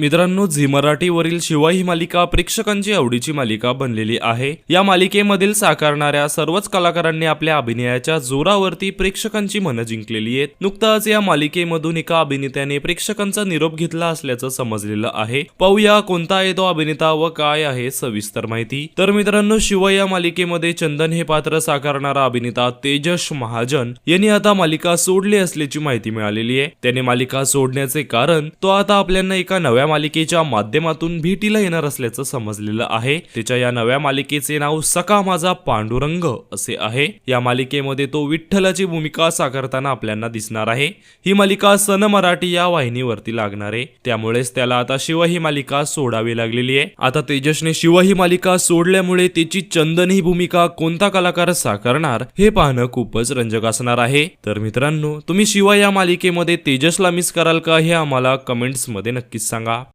मित्रांनो झी मराठीवरील शिवाय ही मालिका प्रेक्षकांची आवडीची मालिका बनलेली आहे. या मालिकेमधील साकारणाऱ्या सर्वच कलाकारांनी आपल्या अभिनयाच्या जोरावरती प्रेक्षकांची मनं जिंकलेली आहेत. नुकताच या मालिकेमधून एका अभिनेत्याने प्रेक्षकांचा निरोप घेतला असल्याचं समजलेलं आहे. पाहूया कोणता आहे तो अभिनेता व काय आहे सविस्तर माहिती. तर मित्रांनो शिवाय या मालिकेमध्ये चंदन हे पात्र साकारणारा अभिनेता तेजस महाजन यांनी आता मालिका सोडली असल्याची माहिती मिळालेली आहे. त्याने मालिका सोडण्याचे कारण तो आता आपल्याला एका नव्या मालिकेच्या माध्यमातून भेटीला येणार असल्याचं समजलेलं आहे. त्याच्या या नव्या मालिकेचे नाव सका माझा पांडुरंग असे आहे. या मालिकेमध्ये तो विठ्ठलाची भूमिका साकारताना आपल्याला दिसणार आहे. ही मालिका सन मराठी या वाहिनीवरती लागणार आहे. त्यामुळेच त्याला आता शिव ही मालिका सोडावी लागलेली आहे. आता तेजसने शिव ही मालिका सोडल्यामुळे त्याची चंदन ही भूमिका कोणता कलाकार साकारणार हे पाहणं खूपच रंजक असणार आहे. तर मित्रांनो तुम्ही शिवा या मालिकेमध्ये तेजसला मिस कराल का हे आम्हाला कमेंट्समध्ये नक्कीच सांगा. Bla